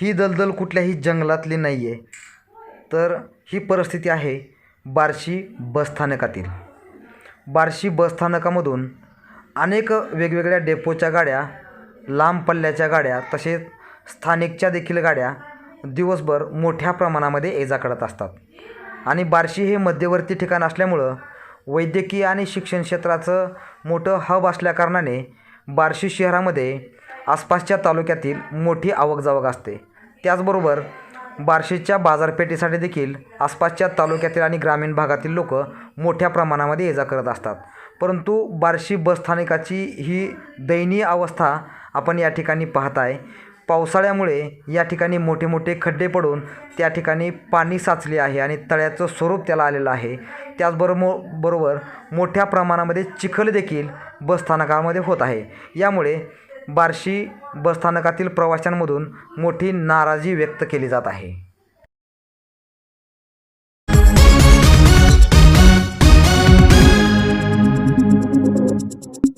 ही दलदल कुठल्याही जंगलातली नाही आहे तर ही परिस्थिती आहे बार्शी बसस्थानकातील बार्शी बसस्थानकामधून अनेक वेगवेगळ्या डेपोच्या गाड्या लांब पल्ल्याच्या गाड्या तसेच स्थानिकच्या देखील गाड्या दिवसभर मोठ्या प्रमाणामध्ये ये जा करत असतात. आणि बार्शी हे मध्यवर्ती ठिकाण असल्यामुळं वैद्यकीय आणि शिक्षण क्षेत्राचं मोठं हब असल्याकारणाने बार्शी शहरामध्ये आसपासच्या तालुक्यातील मोठी आवक जावक असते. त्याचबरोबर बार्शीच्या बाजारपेठेसाठी देखील आसपासच्या तालुक्यातील आणि ग्रामीण भागातील लोक मोठ्या प्रमाणामध्ये ये जा करत असतात. परंतु बार्शी बसस्थानकाची ही दयनीय अवस्था आपण या ठिकाणी पाहताय. पावसाळ्यामुळे या ठिकाणी मोठे मोठे खड्डे पडून त्या ठिकाणी पाणी साचले आहे आणि तळ्याचं स्वरूप त्याला आलेलं आहे. त्याचबरोबर बरोबर मोठ्या प्रमाणामध्ये चिखल देखील बसस्थानकामध्ये होत आहे. यामुळे बार्शी बसस्थानकातील प्रवाशांमधून मोठी नाराजी व्यक्त केली जात आहे.